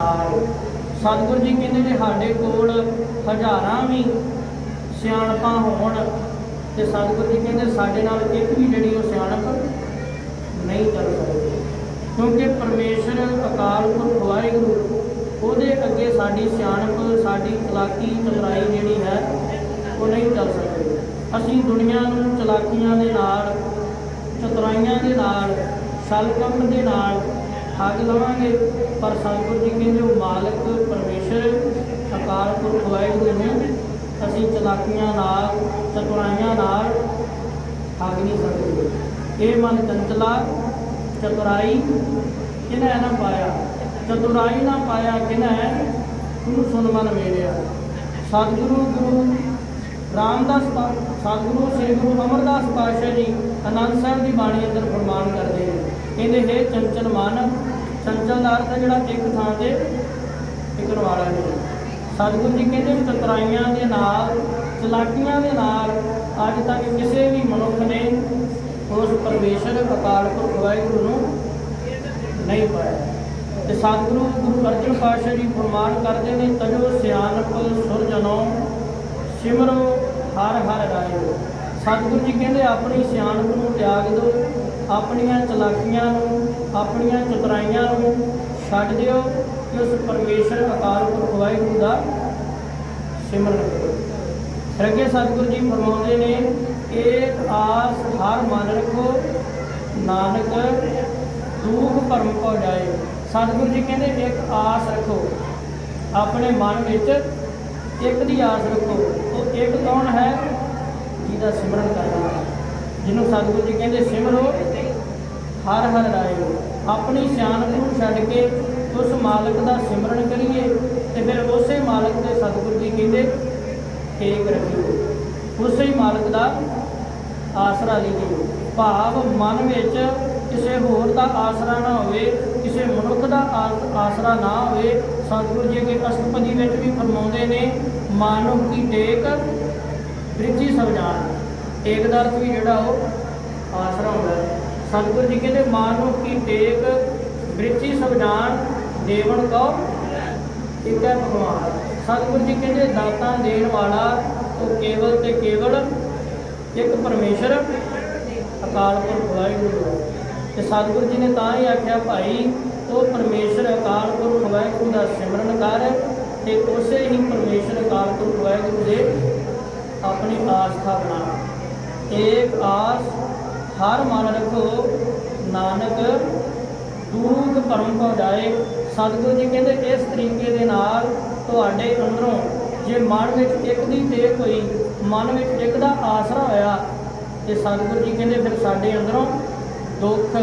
ਸਤਿਗੁਰੂ ਜੀ ਕਹਿੰਦੇ ਨੇ ਸਾਡੇ ਕੋਲ ਹਜ਼ਾਰਾਂ ਵੀ ਸਿਆਣਪਾਂ ਹੋਣ ਤੇ ਸਤਿਗੁਰੂ ਜੀ ਕਹਿੰਦੇ ਸਾਡੇ ਨਾਲ ਇੱਕ ਵੀ ਜਿਹੜੀ ਉਹ ਸਿਆਣਪ ਨਹੀਂ ਚੱਲ ਸਕਦੀ। ਕਿਉਂਕਿ ਪਰਮੇਸ਼ਰ ਅਕਾਲ ਪੁਰਖ ਵਾਹਿਗੁਰੂ, ਉਹਦੇ ਅੱਗੇ ਸਾਡੀ ਸਿਆਣਪ, ਸਾਡੀ ਚਲਾਕੀ ਚਤੁਰਾਈ ਜਿਹੜੀ ਹੈ, ਉਹ ਨਹੀਂ ਚੱਲ ਸਕਦੀ। ਅਸੀਂ ਦੁਨੀਆ ਨੂੰ ਚਲਾਕੀਆਂ ਦੇ ਨਾਲ, ਚਤੁਰਾਈਆਂ ਦੇ ਨਾਲ ਸਲਕੰਮ ਦੇ ਨਾਲ ਠੱਗ ਲਵਾਂਗੇ, ਪਰ ਸਤਿਗੁਰੂ ਜੀ ਕਹਿੰਦੇ ਉਹ ਮਾਲਕ ਪਰਮੇਸ਼ਰ, ਅਕਾਲ ਪੁਰਖ ਵਾਹਿਗੁਰੂ ਨੂੰ। ਅਸੀਂ ਚਲਾਕੀਆਂ ਨਾਲ, ਚਤੁਰਾਈਆਂ ਨਾਲ ਠੱਗ ਨਹੀਂ ਸਕਦੇ। ਇਹ ਮਨ ਚੰਚਲਾ, ਚਤੁਰਾਈ ਕਿਹਨੇ ਨਾ ਪਾਇਆ? ਚਤੁਰਾਈ ਨਾ ਪਾਇਆ ਕਿਹਨੇ? ਤੂੰ ਸੁਨ ਮਨ ਮੇਰਿਆ ਸਤਿਗੁਰੂ, ਗੁਰੂ ਰਾਮਦਾਸ ਪਾ- ਸਤਿਗੁਰੂ, ਸ੍ਰੀ ਗੁਰੂ ਅਮਰਦਾਸ ਪਾਤਸ਼ਾਹ ਜੀ ਅਨੰਦ ਸਾਹਿਬ ਦੀ ਬਾਣੀ ਅੰਦਰ ਫਰਮਾਨ ਕਰਦੇ ਨੇ। ਕਹਿੰਦੇ, ਹੈ ਚੰਚਲ ਮਨ ਚੰਚਲ ਅਰਥ ਹੈ ਜਿਹੜਾ ਇੱਕ ਥਾਂ ਤੇ ਟਿਕਣ ਵਾਲਾ ਨਹੀਂ ਸਤਿਗੁਰੂ ਜੀ ਕਹਿੰਦੇ ਚਤੁਰਾਈਆਂ ਦੇ ਨਾਲ, ਚਲਾਕੀਆਂ ਦੇ ਨਾਲ ਅੱਜ ਤੱਕ ਕਿਸੇ ਵੀ ਮਨੁੱਖ ਨੇ ਉਸ ਪਰਮੇਸ਼ਰ, ਅਕਾਲ ਪੁਰਖ ਵਾਹਿਗੁਰੂ ਨੂੰ ਨਹੀਂ ਪਾਇਆ। ਤੇ ਸਤਿਗੁਰੂ ਗੁਰੂ ਅਰਜਨ ਪਾਤਸ਼ਾਹ ਜੀ ਫਰਮਾਨ ਕਰਦੇ ਨੇ, ਤਜੋ ਸਿਆਣਪ ਸੁਰਜਨੋ, ਸਿਮਰੋ ਹਰ ਹਰ ਰਾਇਓ। ਸਤਿਗੁਰੂ ਜੀ ਕਹਿੰਦੇ, ਆਪਣੀ ਸਿਆਣਪ ਨੂੰ ਤਿਆਗ ਦਿਓ। ਆਪਣੀਆਂ ਚਲਾਕੀਆਂ ਨੂੰ, ਆਪਣੀਆਂ ਚਤਰਾਈਆਂ ਨੂੰ ਛੱਡ ਦਿਓ ਕਿ ਉਸ ਪਰਮੇਸ਼ਰ ਅਕਾਲ ਪੁਰਖ ਵਾਹਿਗੁਰੂ ਦਾ ਸਿਮਰਨ ਕਰੋ। ਫਿਰ ਸਤਿਗੁਰੂ ਜੀ ਫਰਮਾਉਂਦੇ ਨੇ ਏਕ ਆਸ ਹਰ ਮਨ ਰੱਖੋ, ਨਾਨਕ ਦੁਖ ਭਰਮ ਕੋ ਜਾਏ। ਸਤਿਗੁਰੂ ਜੀ ਕਹਿੰਦੇ, ਇੱਕ ਆਸ ਰੱਖੋ, ਆਪਣੇ ਮਨ ਵਿੱਚ ਇੱਕ ਦੀ ਆਸ ਰੱਖੋ। ਉਹ ਇੱਕ ਕੌਣ ਹੈ? ਜਿਹਦਾ ਸਿਮਰਨ ਕਰਨਾ। ਜਿਹਨੂੰ ਸਤਿਗੁਰੂ ਜੀ ਕਹਿੰਦੇ, ਸਿਮਰੋ ਹਰ ਹਰ ਰਾਇਓ ਆਪਣੀ ਸਿਆਣਪ ਨੂੰ ਛੱਡ ਕੇ ਉਸ ਮਾਲਕ ਦਾ ਸਿਮਰਨ ਕਰੀਏ ਤੇ ਫਿਰ ਉਸੇ ਮਾਲਕ ਦੇ ਸਤਿਗੁਰੂ ਜੀ ਕਹਿੰਦੇ? ਟੇਕ ਰੱਖਿਓ ਉਸੇ ਹੀ ਮਾਲਕ ਦਾ ਆਸਰਾ ਲਈਏ ਭਾਵ ਮਨ ਵਿੱਚ ਕਿਸੇ ਹੋਰ ਦਾ ਆਸਰਾ ਨਾ ਹੋਵੇ, ਕਿਸੇ ਮਨੁੱਖ ਦਾ ਆਸ- ਆਸਰਾ ਨਾ ਹੋਵੇ, ਸਤਿਗੁਰੂ ਜੀ ਅੱਗੇ ਅਸ਼ਟਪਦੀ ਵਿੱਚ ਵੀ ਫਰਮਾਉਂਦੇ ਨੇ, ਮਾਨਵ ਕੀ ਟੇਕ ਬ੍ਰਿਜੀ ਸਵਜਾਨ। ਟੇਕ ਦਾ ਅਰਥ ਵੀ ਜਿਹੜਾ ਉਹ ਆਸਰਾ ਹੁੰਦਾ ਹੈ। ਸਤਿਗੁਰੂ ਜੀ ਕਹਿੰਦੇ ਮਾਨਵ ਕੀ ਟੇਕ ਬ੍ਰਿਜੀ ਸਵਜਾਨ ਦੇਵਨ ਕੋ ਇੱਕ ਭਗਵਾਨ। ਸਤਿਗੁਰੂ ਜੀ ਕਹਿੰਦੇ, ਦਾਤਾਂ ਦੇਣ ਵਾਲਾ ਉਹ ਕੇਵਲ ਤੇ ਕੇਵਲ ਇੱਕ ਪਰਮੇਸ਼ਰ, ਅਕਾਲ ਪੁਰਖ ਵਾਹਿਗੁਰੂ। ਹੈ। ਤੇ ਸਤਿਗੁਰੂ ਜੀ ਨੇ ਤਾਂ ਹੀ ਆਖਿਆ, ਭਾਈ, ਉਹ ਪਰਮੇਸ਼ਰ ਅਕਾਲ ਪੁਰਖ ਵਾਹਿਗੁਰੂ ਦਾ ਸਿਮਰਨ ਕਰ ਤੇ ਉਸੇ ਹੀ ਪਰਮੇਸ਼ਰ ਅਕਾਲ ਪੁਰਖ ਵਾਹਿਗੁਰੂ ਦੇ ਆਪਣੀ ਆਸਥਾ ਬਣਾ। ਏਕ ਆਸ ਹਰ ਮਨ ਰੱਖੋ ਨਾਨਕ ਦੂਖ ਭਰਮ ਕੋ ਜਾਏ ਸਤਿਗੁਰੂ ਜੀ ਕਹਿੰਦੇ, ਇਸ ਤਰੀਕੇ ਦੇ ਨਾਲ ਤੁਹਾਡੇ ਅੰਦਰੋਂ ਜੇ ਮਨ ਵਿੱਚ ਇੱਕ ਦੀ ਟੇਕ ਹੋਈ, ਮਨ ਵਿੱਚ ਇੱਕ ਦਾ ਆਸਰਾ ਹੋਇਆ ਤੇ ਸਤਿਗੁਰੂ ਜੀ ਕਹਿੰਦੇ, ਫਿਰ ਸਾਡੇ ਅੰਦਰੋਂ ਦੁੱਖ,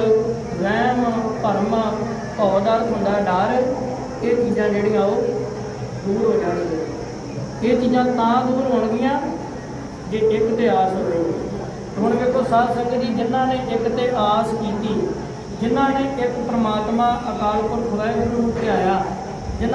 ਵਹਿਮ, ਭਰਮ ਭਉ ਦਾ ਅਰਥ ਹੁੰਦਾ, ਡਰ, ਇਹ ਚੀਜ਼ਾਂ ਜਿਹੜੀਆਂ ਉਹ ਦੂਰ ਹੋ ਜਾਣਗੀਆਂ। ਇਹ ਚੀਜ਼ਾਂ ਤਾਂ ਦੂਰ ਹੋਣਗੀਆਂ ਜੇ ਇੱਕ ਤੇ ਆਸ ਹੋਵੇ। ਹੁਣ ਵੇਖੋ ਸਾਧ ਸੰਗਤ ਜੀ, ਜਿਨ੍ਹਾਂ ਨੇ ਇੱਕ ਤੇ ਆਸ ਕੀਤੀ, ਜਿਨ੍ਹਾਂ ਨੇ ਇੱਕ ਪ੍ਰਮਾਤਮਾ ਅਕਾਲ ਪੁਰਖ ਵਾਹਿਗੁਰੂ ਨੂੰ ਧਿਆਇਆ